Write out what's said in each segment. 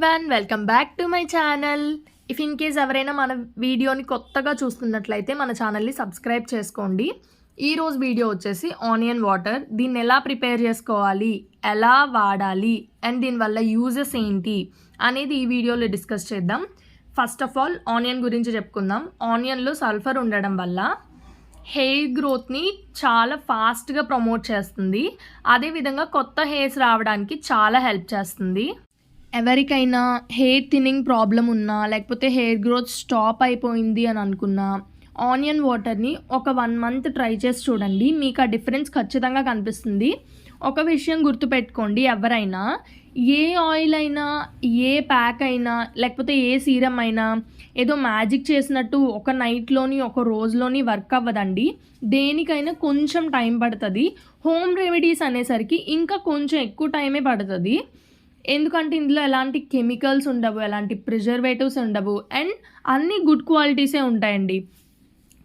Everyone welcome back to my channel if in case ఎవరైనా మన వీడియోని కొత్తగా చూస్తున్నట్లయితే మన ఛానల్ని సబ్స్క్రైబ్ చేసుకోండి. ఈరోజు వీడియో వచ్చేసి ఆనియన్ వాటర్ దీన్ని ఎలా ప్రిపేర్ చేసుకోవాలి? ఎలా వాడాలి? అండ్ దీనివల్ల యూజెస్ ఏంటి? అనేది ఈ వీడియోలో డిస్కస్ చేద్దాం. ఫస్ట్ ఆఫ్ ఆల్ ఆనియన్ గురించి చెప్పుకుందాం. ఆనియన్లో సల్ఫర్ ఉండడం వల్ల హెయిర్ గ్రోత్ని చాలా ఫాస్ట్గా ప్రమోట్ చేస్తుంది. అదేవిధంగా కొత్త హెయిర్స్ రావడానికి చాలా హెల్ప్ చేస్తుంది. ఎవరికైనా హెయిర్ థిన్నింగ్ ప్రాబ్లం ఉన్నా లేకపోతే హెయిర్ గ్రోత్ స్టాప్ అయిపోయింది అని అనుకున్నా ఆనియన్ వాటర్ని ఒక వన్ మంత్ ట్రై చేసి చూడండి. మీకు ఆ డిఫరెన్స్ ఖచ్చితంగా కనిపిస్తుంది. ఒక విషయం గుర్తుపెట్టుకోండి ఎవరైనా ఏ ఆయిల్ అయినా ఏ ప్యాక్ అయినా లేకపోతే ఏ సీరం అయినా ఏదో మ్యాజిక్ చేసినట్టు ఒక నైట్లోని ఒక రోజులోని వర్క్ అవ్వదండి. దేనికైనా కొంచెం టైం పడుతుంది. హోమ్ రెమెడీస్ అనేసరికి ఇంకా కొంచెం ఎక్కువ టైమే పడుతుంది. ఎందుకంటే ఇందులో ఎలాంటి కెమికల్స్ ఉండవు ఎలాంటి ప్రిజర్వేటివ్స్ ఉండవు. అండ్ అన్ని గుడ్ క్వాలిటీసే ఉంటాయండి.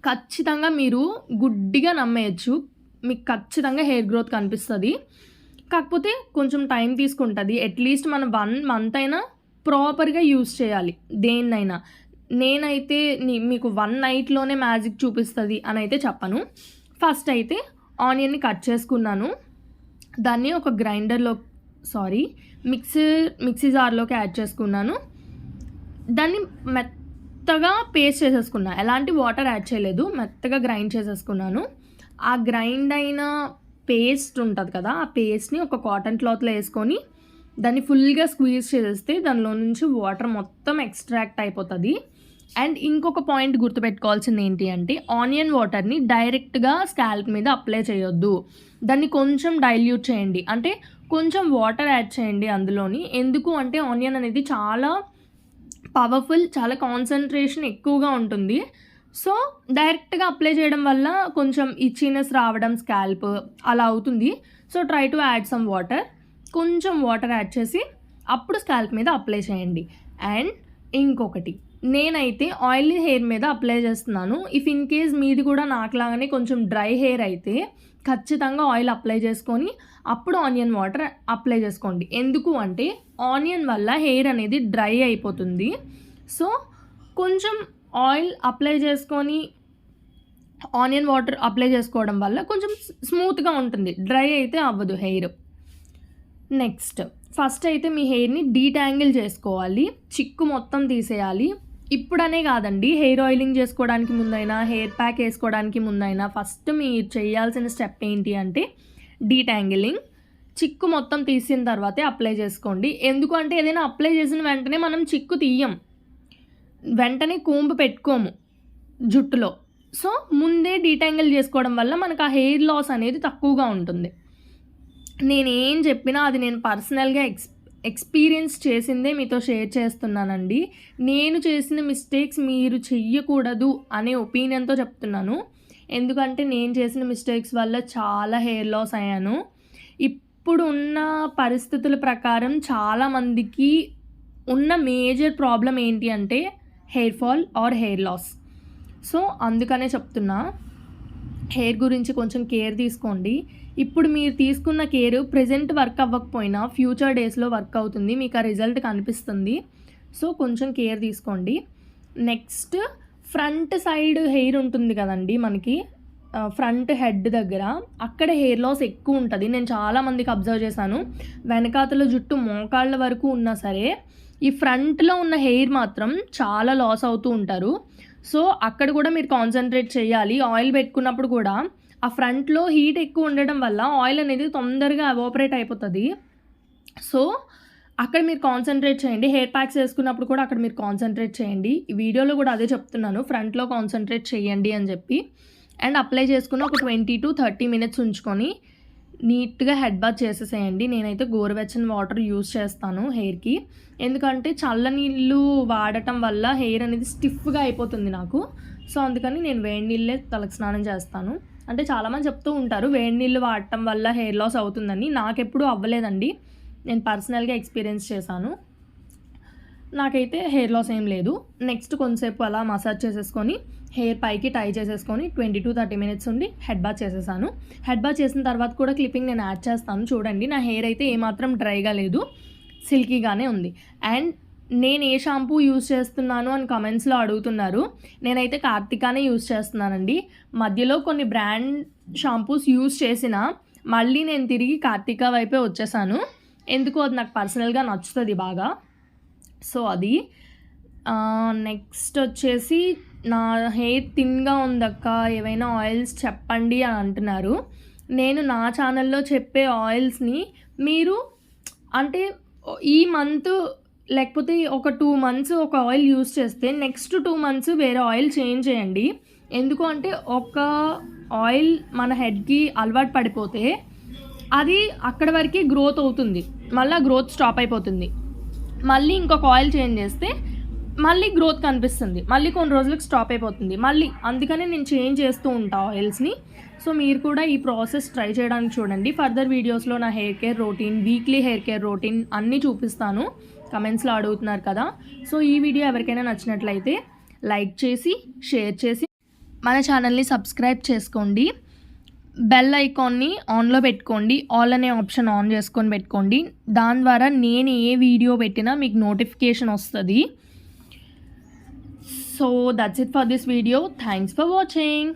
ఖచ్చితంగా మీరు గుడ్డిగా నమ్మేయచ్చు. మీకు ఖచ్చితంగా హెయిర్ గ్రోత్ కనిపిస్తుంది. కాకపోతే కొంచెం టైం తీసుకుంటుంది. అట్లీస్ట్ మనం వన్ మంత్ అయినా ప్రాపర్గా యూస్ చేయాలి. దేన్నైనా. నేనైతే నీ- మీకు వన్ నైట్లోనే మ్యాజిక్ చూపిస్తుంది అని అయితే చెప్పను. ఫస్ట్ అయితే ఆనియన్ని కట్ చేసుకున్నాను. దాన్ని ఒక గ్రైండర్లో సారీ మిక్సీ మిక్సీ జార్లోకి యాడ్ చేసుకున్నాను. దాన్ని మెత్తగా పేస్ట్ చేసేసుకున్నాను ఎలాంటి వాటర్ యాడ్ చేయలేదు. మెత్తగా గ్రైండ్ చేసేసుకున్నాను. ఆ గ్రైండ్ అయిన పేస్ట్ ఉంటుంది కదా ఆ పేస్ట్ని ఒక కాటన్ క్లాత్లో వేసుకొని దాన్ని ఫుల్గా స్క్వీజ్ చేసేస్తే దానిలో నుంచి వాటర్ మొత్తం ఎక్స్ట్రాక్ట్ అయిపోతుంది. అండ్ ఇంకొక పాయింట్ గుర్తుపెట్టుకోవాల్సింది ఏంటి అంటే ఆనియన్ వాటర్ని డైరెక్ట్గా స్కాల్ప్ మీద అప్లై చేయొద్దు. దాన్ని కొంచెం డైల్యూట్ చేయండి. అంటే కొంచెం వాటర్ యాడ్ చేయండి అందులోని. ఎందుకు అంటే ఆనియన్ అనేది చాలా పవర్ఫుల్ చాలా కాన్సన్ట్రేషన్ ఎక్కువగా ఉంటుంది. సో డైరెక్ట్గా అప్లై చేయడం వల్ల కొంచెం ఇచ్చినెస్ రావడం స్కాల్ప్ అలా అవుతుంది. So try to add some water. కొంచెం వాటర్ యాడ్ చేసి అప్పుడు స్కాల్ప్ మీద అప్లై చేయండి. అండ్ ఇంకొకటి నేనైతే ఆయిలీ హెయిర్ మీద అప్లై చేస్తున్నాను. ఇఫ్ ఇన్ కేస్ మీది కూడా నాకులాగానే కొంచెం డ్రై హెయిర్ అయితే ఖచ్చితంగా ఆయిల్ అప్లై చేసుకొని అప్పుడు ఆనియన్ వాటర్ అప్లై చేసుకోండి. ఎందుకు అంటే ఆనియన్ వల్ల హెయిర్ అనేది డ్రై అయిపోతుంది. సో కొంచెం ఆయిల్ అప్లై చేసుకొని ఆనియన్ వాటర్ అప్లై చేసుకోవడం వల్ల కొంచెం స్మూత్గా ఉంటుంది. డ్రై అయితే అవ్వదు హెయిర్. నెక్స్ట్ ఫస్ట్ అయితే మీ హెయిర్ని డీటాంగిల్ చేసుకోవాలి. చిక్కు మొత్తం తీసేయాలి. ఇప్పుడనే కాదండి. హెయిర్ ఆయిలింగ్ చేసుకోవడానికి ముందైనా హెయిర్ ప్యాక్ వేసుకోవడానికి ముందైనా ఫస్ట్ మీరు చేయాల్సిన స్టెప్ ఏంటి అంటే డీటాంగిలింగ్. చిక్కు మొత్తం తీసిన తర్వాతే అప్లై చేసుకోండి. ఎందుకంటే ఏదైనా అప్లై చేసిన వెంటనే మనం చిక్కు తీయం. వెంటనే కూంపు పెట్టుకోము జుట్టులో. సో ముందే డీటాంగిల్ చేసుకోవడం వల్ల మనకు ఆ హెయిర్ లాస్ అనేది తక్కువగా ఉంటుంది. నేను ఏం చెప్పినా అది నేను పర్సనల్గా ఎక్స్ ఎక్స్పీరియన్స్ చేసిందే మీతో షేర్ చేస్తున్నానండి. నేను చేసిన మిస్టేక్స్ మీరు చెయ్యకూడదు అనే ఒపీనియన్తో చెప్తున్నాను. ఎందుకంటే నేను చేసిన మిస్టేక్స్ వల్ల చాలా హెయిర్ లాస్ అయ్యాను. ఇప్పుడు ఉన్న పరిస్థితుల ప్రకారం చాలామందికి ఉన్న మేజర్ ప్రాబ్లం ఏంటి అంటే hair fall or hair loss. So అందుకనే చెప్తున్నా. హెయిర్ గురించి కొంచెం కేర్ తీసుకోండి. ఇప్పుడు మీరు తీసుకున్న కేర్ ప్రజెంట్ వర్క్ అవ్వకపోయినా ఫ్యూచర్ డేస్లో వర్క్ అవుతుంది. మీకు ఆ రిజల్ట్ కనిపిస్తుంది. సో కొంచెం కేర్ తీసుకోండి. నెక్స్ట్ ఫ్రంట్ సైడ్ హెయిర్ ఉంటుంది కదండి మనకి. ఫ్రంట్ హెడ్ దగ్గర. అక్కడ హెయిర్ లాస్ ఎక్కువ ఉంటుంది. నేను చాలామందికి అబ్జర్వ్ చేశాను. వెనకాతల జుట్టు మోకాళ్ళ వరకు ఉన్నా సరే ఈ ఫ్రంట్లో ఉన్న హెయిర్ మాత్రం చాలా లాస్ అవుతూ ఉంటారు. సో అక్కడ కూడా మీరు కాన్సన్ట్రేట్ చేయాలి. ఆయిల్ పెట్టుకున్నప్పుడు కూడా ఆ ఫ్రంట్లో హీట్ ఎక్కువ ఉండడం వల్ల ఆయిల్ అనేది తొందరగా అవాపరేట్ అయిపోతుంది. సో అక్కడ మీరు కాన్సన్ట్రేట్ చేయండి. హెయిర్ ప్యాక్స్ వేసుకున్నప్పుడు కూడా అక్కడ మీరు కాన్సన్ట్రేట్ చేయండి. వీడియోలో కూడా అదే చెప్తున్నాను. ఫ్రంట్లో కాన్సన్ట్రేట్ చేయండి అని చెప్పి. అండ్ అప్లై చేసుకుని ఒక ట్వంటీ టు థర్టీ మినిట్స్ ఉంచుకొని నీట్గా హెడ్ బాత్ చేసేసేయండి. నేనైతే గోరువెచ్చని వాటర్ యూస్ చేస్తాను హెయిర్కి ఎందుకంటే చల్ల నీళ్ళు వాడటం వల్ల హెయిర్ అనేది స్టిఫ్గా అయిపోతుంది నాకు. సో అందుకని నేను వేడి నీళ్ళే తలకు స్నానం చేస్తాను. అంటే చాలామంది చెప్తూ ఉంటారు వేడి నీళ్ళు వాడటం వల్ల హెయిర్ లాస్ అవుతుందని. నాకెప్పుడు అవ్వలేదండి. నేను పర్సనల్గా ఎక్స్పీరియన్స్ చేశాను. నాకైతే హెయిర్ లాస్ ఏం లేదు. నెక్స్ట్ కొంతసేపు అలా మసాజ్ చేసేసుకొని హెయిర్ పైకి టై చేసేసుకొని ట్వంటీ టు థర్టీ మినిట్స్ ఉండి హెడ్ బాత్ చేసేసాను. హెడ్ బాత్ చేసిన తర్వాత కూడా క్లిప్పింగ్ నేను యాడ్ చేస్తాను. చూడండి నా హెయిర్ అయితే ఏమాత్రం డ్రైగా లేదు సిల్కీగానే ఉంది. అండ్ నేను ఏ షాంపూ యూస్ చేస్తున్నాను అని కమెంట్స్లో అడుగుతున్నారు. నేనైతే కార్తికానే యూస్ చేస్తున్నానండి. మధ్యలో కొన్ని బ్రాండ్ షాంపూస్ యూస్ చేసిన మళ్ళీ నేను తిరిగి కార్తిక వైపే వచ్చేసాను. ఎందుకో? అది నాకు పర్సనల్గా నచ్చుతుంది బాగా. సో అది. నెక్స్ట్ వచ్చేసి నా హెయిర్ థిన్గా ఉందక్క ఏవైనా ఆయిల్స్ చెప్పండి అని అంటున్నారు. నేను నా ఛానల్లో చెప్పే ఆయిల్స్ని మీరు అంటే ఈ మంత్ లేకపోతే ఒక టూ మంత్స్ ఒక ఆయిల్ యూస్ చేస్తే నెక్స్ట్ టూ మంత్స్ వేరే ఆయిల్ చేంజ్ చేయండి. ఎందుకు అంటే ఒక ఆయిల్ మన హెడ్కి అలవాటు పడిపోతే అది అక్కడ వరకు గ్రోత్ అవుతుంది. మళ్ళీ గ్రోత్ స్టాప్ అయిపోతుంది. మళ్ళీ ఇంకొక ఆయిల్ చేంజ్ చేస్తే మళ్ళీ గ్రోత్ కనిపిస్తుంది. మళ్ళీ కొన్ని రోజులకు స్టాప్ అయిపోతుంది. మళ్ళీ అందుకనే నేను చేంజ్ చేస్తూ ఉంటా ఆయిల్స్ని సో మీరు కూడా ఈ ప్రాసెస్ ట్రై చేయడానికి చూడండి. ఫర్దర్ వీడియోస్లో నా hair care routine weekly hair care routine అన్నీ చూపిస్తాను. కమెంట్స్లో అడుగుతున్నారు కదా. సో ఈ వీడియో ఎవరికైనా నచ్చినట్లయితే లైక్ చేసి షేర్ చేసి మన ఛానల్ని సబ్స్క్రైబ్ చేసుకోండి. బెల్ ఐకాన్ని ఆన్లో పెట్టుకోండి. ఆల్ అనే ఆప్షన్ ఆన్ చేసుకొని పెట్టుకోండి. దాని ద్వారా నేను ఏ వీడియో పెట్టినా మీకు నోటిఫికేషన్ వస్తుంది. So that's it for this video thanks for watching